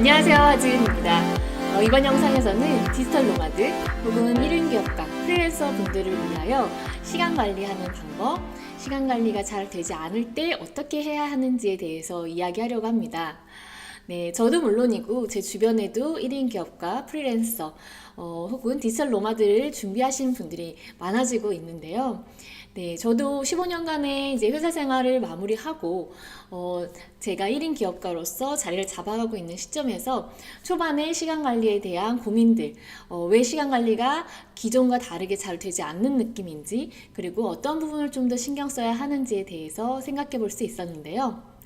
안녕하세요 하지은입니다. 어, 이번 영상에서는 디지털 노마드 혹은 1인 기업가 프리랜서 분들을 위하여 시간 관리하는 방법, 시간 관리가 잘 되지 않을 때 어떻게 해야 하는지에 대해서 이야기하려고 합니다. 네, 저도 물론이고 제 주변에도 1인 기업가 프리랜서 어, 혹은 디지털 노마드를 준비하시는 분들이 많아지고 있는데요. 네, 저도 15년간의 이제 회사 생활을 마무리하고 어, 제가 1인 기업가로서 자리를 잡아가고 있는 시점에서 초반에 시간 관리에 대한 고민들, 어, 왜 시간 관리가 기존과 다르게 잘 되지 않는 느낌인지, 그리고 어떤 부분을 좀 더 신경 써야 하는지에 대해서 생각해 볼 수 있었는데요.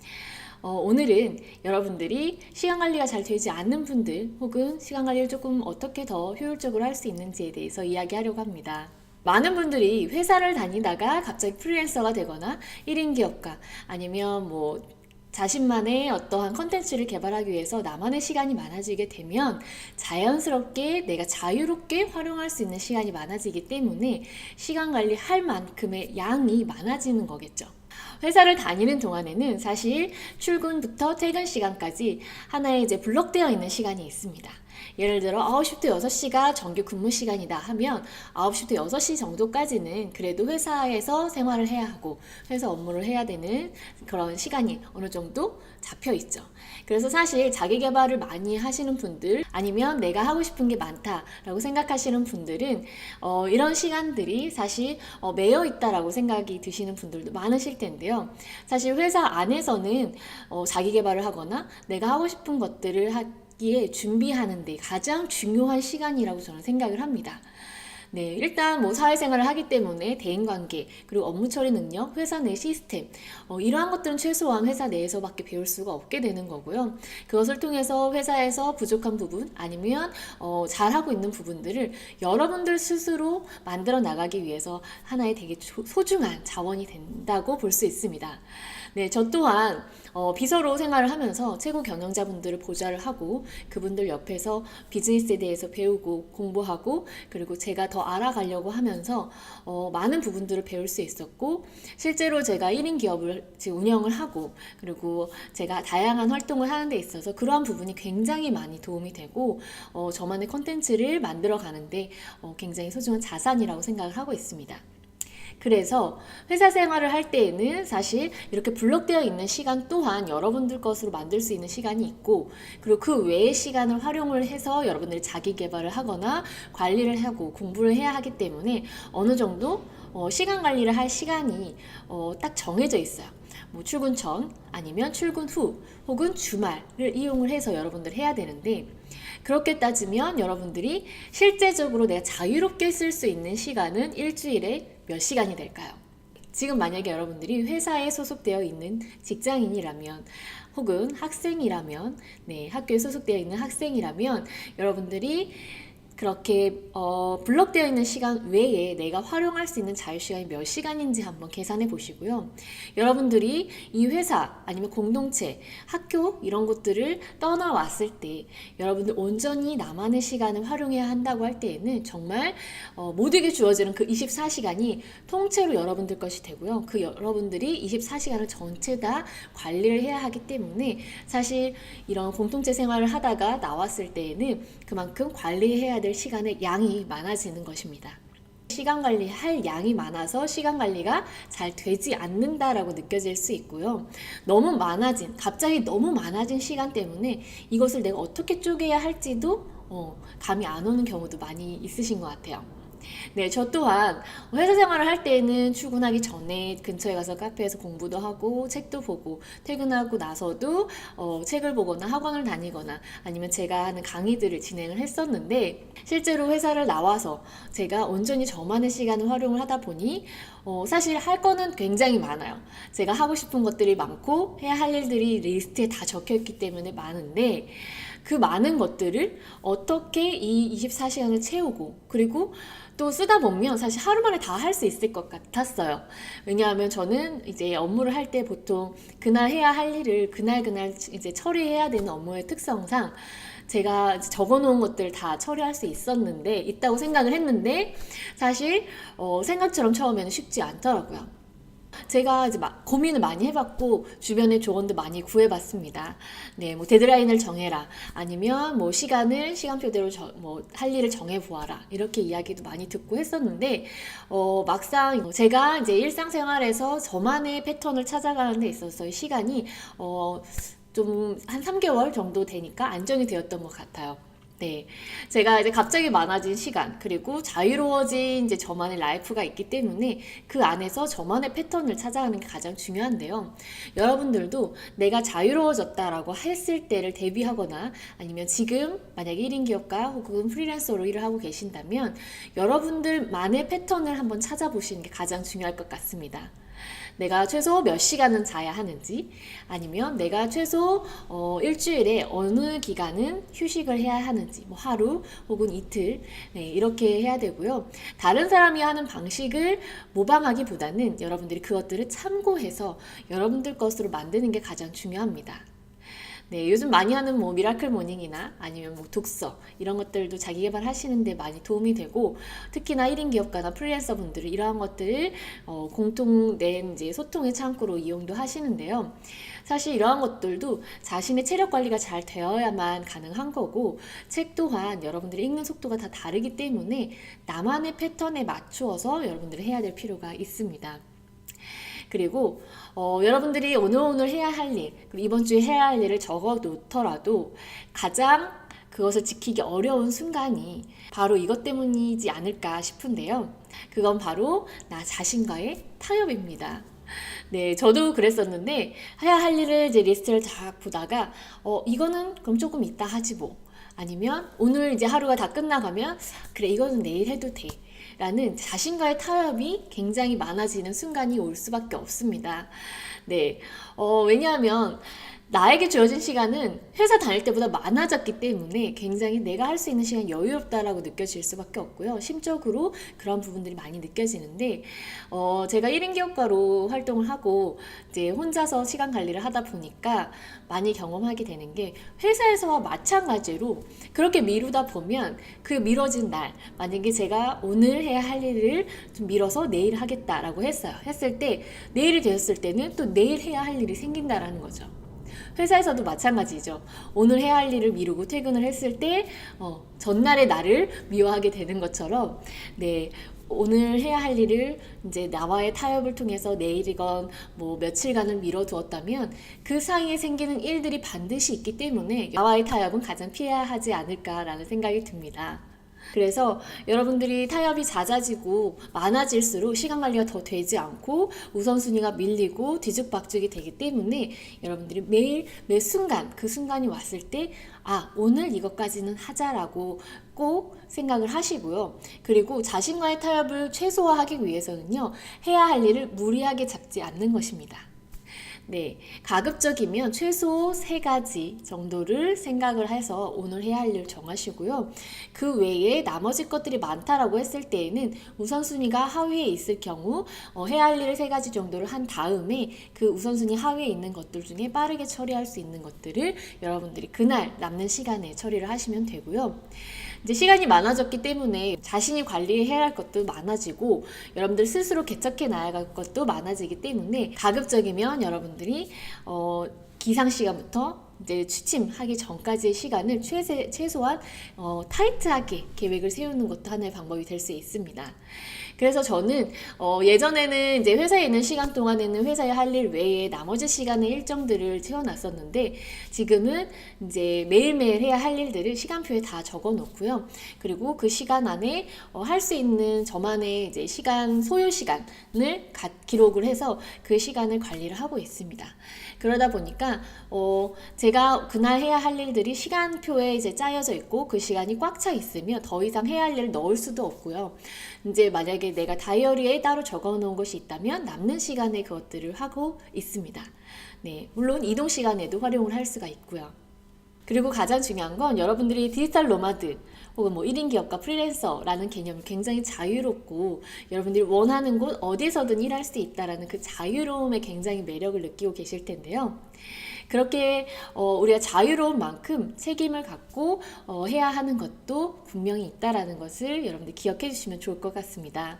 어, 오늘은 여러분들이 시간 관리가 잘 되지 않는 분들 혹은 시간 관리를 조금 어떻게 더 효율적으로 할 수 있는지에 대해서 이야기하려고 합니다. 많은 분들이 회사를 다니다가 갑자기 프리랜서가 되거나 1인 기업가 아니면 뭐 자신만의 어떠한 컨텐츠를 개발하기 위해서 나만의 시간이 많아지게 되면 자연스럽게 내가 자유롭게 활용할 수 있는 시간이 많아지기 때문에 시간 관리할 만큼의 양이 많아지는 거겠죠. 회사를 다니는 동안에는 사실 출근부터 퇴근 시간까지 하나의 이제 블록되어 있는 시간이 있습니다. 예를 들어 9시부터 6시가 정규 근무 시간이다 하면 9시부터 6시 정도까지는 그래도 회사에서 생활을 해야 하고 회사 업무를 해야 되는 그런 시간이 어느 정도 잡혀 있죠. 그래서 사실 자기 개발을 많이 하시는 분들 아니면 내가 하고 싶은 게 많다라고 생각하시는 분들은 어, 이런 시간들이 사실 어, 매여 있다라고 생각이 드시는 분들도 많으실 텐데요. 사실 회사 안에서는 어, 자기 개발을 하거나 내가 하고 싶은 것들을 하 기에 준비하는데 가장 중요한 시간이라고 저는 생각을 합니다. 네, 일단 뭐 사회생활을 하기 때문에 대인관계, 그리고 업무 처리 능력, 회사 내 시스템, 어, 이러한 것들은 최소한 회사 내에서밖에 배울 수가 없게 되는 거고요. 그것을 통해서 회사에서 부족한 부분, 아니면 어, 잘하고 있는 부분들을 여러분들 스스로 만들어 나가기 위해서 하나의 되게 조- 소중한 자원이 된다고 볼 수 있습니다. 네, 저 또한 어, 비서로 생활을 하면서 최고 경영자분들을 보좌를 하고 그분들 옆에서 비즈니스에 대해서 배우고 공부하고 그리고 제가 더 알아가려고 하면서 어, 많은 부분들을 배울 수 있었고 실제로 제가 1인 기업을 지금 운영을 하고 그리고 제가 다양한 활동을 하는 데 있어서 그러한 부분이 굉장히 많이 도움이 되고 어, 저만의 컨텐츠를 만들어 가는데 어, 굉장히 소중한 자산이라고 생각을 하고 있습니다. 그래서 회사 생활을 할 때에는 사실 이렇게 블록되어 있는 시간 또한 여러분들 것으로 만들 수 있는 시간이 있고 그리고 그 외의 시간을 활용을 해서 여러분들이 자기 개발을 하거나 관리를 하고 공부를 해야 하기 때문에 어느 정도 어, 시간 관리를 할 시간이 어, 딱 정해져 있어요. 뭐 출근 전 아니면 출근 후 혹은 주말을 이용을 해서 여러분들 해야 되는데 그렇게 따지면 여러분들이 실제적으로 내가 자유롭게 쓸 수 있는 시간은 일주일에 몇 시간이 될까요? 지금 만약에 여러분들이 회사에 소속되어 있는 직장인이라면 혹은 학생이라면 네, 학교에 소속되어 있는 학생이라면 여러분들이 그렇게 어, 블록되어 있는 시간 외에 내가 활용할 수 있는 자유 시간이 몇 시간인지 한번 계산해 보시고요. 여러분들이 이 회사 아니면 공동체, 학교 이런 것들을 떠나왔을 때 여러분들 온전히 나만의 시간을 활용해야 한다고 할 때에는 정말 어, 모두에게 주어지는 그 24시간이 통째로 여러분들 것이 되고요. 그 여러분들이 24시간을 전체 다 관리를 해야 하기 때문에 사실 이런 공동체 생활을 하다가 나왔을 때에는 그만큼 관리해야 될 시간의 양이 많아지는 것입니다. 시간 관리 할 양이 많아서 시간 관리가 잘 되지 않는다라고 느껴질 수 있고요. 너무 많아진, 갑자기 너무 많아진 시간 때문에 이것을 내가 어떻게 쪼개야 할지도 어, 감이 안 오는 경우도 많이 있으신 것 같아요. 네, 저 또한 회사 생활을 할 때는 출근하기 전에 근처에 가서 카페에서 공부도 하고 책도 보고 퇴근하고 나서도 어, 책을 보거나 학원을 다니거나 아니면 제가 하는 강의들을 진행을 했었는데 실제로 회사를 나와서 제가 온전히 저만의 시간을 활용을 하다 보니 어, 사실 할 거는 굉장히 많아요. 제가 하고 싶은 것들이 많고 해야 할 일들이 리스트에 다 적혀 있기 때문에 많은데 그 많은 것들을 어떻게 이 24시간을 채우고 그리고 또 쓰다 보면 사실 하루 만에 다 할 수 있을 것 같았어요. 왜냐하면 저는 이제 업무를 할 때 보통 그날 해야 할 일을 그날 그날 이제 처리해야 되는 업무의 특성상 제가 적어 놓은 것들 다 처리할 수 있었는데 있다고 생각을 했는데 사실 어, 생각처럼 처음에는 쉽지 않더라고요. 제가 이제 막 고민을 많이 해봤고 주변에 조언도 많이 구해봤습니다. 네, 뭐 데드라인을 정해라 아니면 뭐 시간을 시간표대로 뭐 할 일을 정해 보아라 이렇게 이야기도 많이 듣고 했었는데 어, 막상 제가 이제 일상생활에서 저만의 패턴을 찾아가는 데 있어서 시간이 어, 좀 한 3개월 정도 되니까 안정이 되었던 것 같아요. 네. 제가 이제 갑자기 많아진 시간, 그리고 자유로워진 이제 저만의 라이프가 있기 때문에 그 안에서 저만의 패턴을 찾아가는 게 가장 중요한데요. 여러분들도 내가 자유로워졌다라고 했을 때를 대비하거나 아니면 지금 만약에 1인 기업가 혹은 프리랜서로 일을 하고 계신다면 여러분들만의 패턴을 한번 찾아보시는 게 가장 중요할 것 같습니다. 내가 최소 몇 시간은 자야 하는지 아니면 내가 최소 어, 일주일에 어느 기간은 휴식을 해야 하는지 뭐 하루 혹은 이틀 네, 이렇게 해야 되고요. 다른 사람이 하는 방식을 모방하기보다는 여러분들이 그것들을 참고해서 여러분들 것으로 만드는 게 가장 중요합니다. 네, 요즘 많이 하는 뭐 미라클 모닝이나 아니면 뭐 독서 이런 것들도 자기 개발 하시는데 많이 도움이 되고 특히나 1인 기업가나 프리랜서 분들은 이러한 것들을 어, 공통된 이제 소통의 창구로 이용도 하시는데요. 사실 이러한 것들도 자신의 체력 관리가 잘 되어야만 가능한 거고 책 또한 여러분들이 읽는 속도가 다 다르기 때문에 나만의 패턴에 맞추어서 여러분들이 해야 될 필요가 있습니다. 그리고 어, 여러분들이 오늘 오늘 해야 할 일, 그리고 이번 주에 해야 할 일을 적어 놓더라도 가장 그것을 지키기 어려운 순간이 바로 이것 때문이지 않을까 싶은데요. 그건 바로 나 자신과의 타협입니다. 네, 저도 그랬었는데 해야 할 일을 이제 리스트를 쫙 보다가 어 이거는 그럼 조금 이따 하지 뭐. 아니면 오늘 이제 하루가 다 끝나가면 그래 이거는 내일 해도 돼. 라는 자신과의 타협이 굉장히 많아지는 순간이 올 수밖에 없습니다. 네. 어, 왜냐하면 나에게 주어진 시간은 회사 다닐 때보다 많아졌기 때문에 굉장히 내가 할 수 있는 시간이 여유롭다라고 느껴질 수밖에 없고요. 심적으로 그런 부분들이 많이 느껴지는데, 어, 제가 1인 기업가로 활동을 하고 이제 혼자서 시간 관리를 하다 보니까 많이 경험하게 되는 게 회사에서와 마찬가지로 그렇게 미루다 보면 그 미뤄진 날, 만약에 제가 오늘 해야 할 일을 좀 미뤄서 내일 하겠다라고 했어요. 했을 때 내일이 되었을 때는 또 내일 해야 할 일이 생긴다라는 거죠. 회사에서도 마찬가지죠. 오늘 해야 할 일을 미루고 퇴근을 했을 때, 어, 전날의 나를 미워하게 되는 것처럼, 네, 오늘 해야 할 일을 이제 나와의 타협을 통해서 내일이건 뭐 며칠간을 미뤄두었다면 그 사이에 생기는 일들이 반드시 있기 때문에 나와의 타협은 가장 피해야 하지 않을까라는 생각이 듭니다. 그래서 여러분들이 타협이 잦아지고 많아질수록 시간 관리가 더 되지 않고 우선순위가 밀리고 뒤죽박죽이 되기 때문에 여러분들이 매일 매 순간 그 순간이 왔을 때 아, 오늘 이것까지는 하자라고 꼭 생각을 하시고요. 그리고 자신과의 타협을 최소화하기 위해서는요, 해야 할 일을 무리하게 잡지 않는 것입니다. 네, 가급적이면 최소 세 가지 정도를 생각을 해서 오늘 해야 할 일 정하시고요. 그 외에 나머지 것들이 많다라고 했을 때에는 우선순위가 하위에 있을 경우 어, 해야 할 일을 세 가지 정도를 한 다음에 그 우선순위 하위에 있는 것들 중에 빠르게 처리할 수 있는 것들을 여러분들이 그날 남는 시간에 처리를 하시면 되고요. 이제 시간이 많아졌기 때문에 자신이 관리해야 할 것도 많아지고 여러분들 스스로 개척해 나아갈 것도 많아지기 때문에 가급적이면 여러분들이 어, 기상 시간부터 이제 취침하기 전까지의 시간을 최세, 최소한 어, 타이트하게 계획을 세우는 것도 하나의 방법이 될 수 있습니다. 그래서 저는 어, 예전에는 이제 회사에 있는 시간 동안에는 회사에 할 일 외에 나머지 시간의 일정들을 채워놨었는데 지금은 이제 매일매일 해야 할 일들을 시간표에 다 적어 놓고요. 그리고 그 시간 안에 어, 할 수 있는 저만의 이제 시간 소요 시간을 가, 기록을 해서 그 시간을 관리를 하고 있습니다. 그러다 보니까 어, 제가 그날 해야 할 일들이 시간표에 이제 짜여져 있고 그 시간이 꽉 차 있으면 더 이상 해야 할 일을 넣을 수도 없고요. 이제 만약에 내가 다이어리에 따로 적어 놓은 것이 있다면 남는 시간에 그것들을 하고 있습니다. 네, 물론 이동 시간에도 활용을 할 수가 있고요. 그리고 가장 중요한 건 여러분들이 디지털 노마드 혹은 뭐 1인 기업가 프리랜서라는 개념이 굉장히 자유롭고 여러분들이 원하는 곳 어디서든 일할 수 있다라는 그 자유로움에 굉장히 매력을 느끼고 계실 텐데요. 그렇게 어, 우리가 자유로운 만큼 책임을 갖고 어, 해야 하는 것도 분명히 있다라는 것을 여러분들 기억해 주시면 좋을 것 같습니다.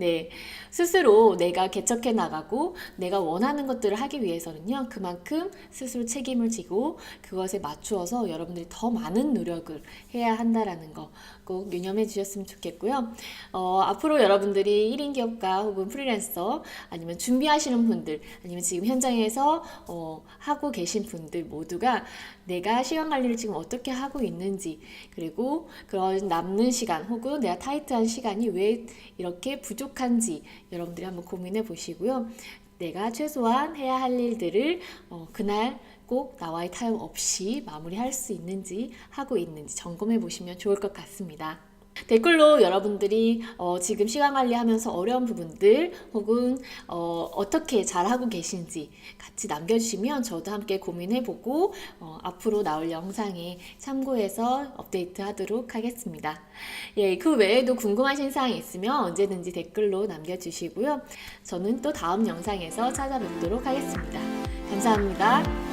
네, 스스로 내가 개척해 나가고 내가 원하는 것들을 하기 위해서는요, 그만큼 스스로 책임을 지고 그것에 맞추어서 여러분들이 더 많은 노력을 해야 한다라는 거 꼭 유념해 주셨으면 좋겠고요. 어, 앞으로 여러분들이 1인 기업가 혹은 프리랜서 아니면 준비하시는 분들 아니면 지금 현장에서 어, 하고 계신 분들 모두가 내가 시간 관리를 지금 어떻게 하고 있는지 그리고 그런 남는 시간 혹은 내가 타이트한 시간이 왜 이렇게 부족한지 여러분들이 한번 고민해 보시고요. 내가 최소한 해야 할 일들을 어, 그날 꼭 나와의 타협 없이 마무리할 수 있는지 하고 있는지 점검해 보시면 좋을 것 같습니다. 댓글로 여러분들이 어, 지금 시간 관리하면서 어려운 부분들 혹은 어, 어떻게 잘하고 계신지 같이 남겨주시면 저도 함께 고민해보고 어, 앞으로 나올 영상에 참고해서 업데이트 하도록 하겠습니다. 예, 그 외에도 궁금하신 사항이 있으면 언제든지 댓글로 남겨주시고요. 저는 또 다음 영상에서 찾아뵙도록 하겠습니다. 감사합니다.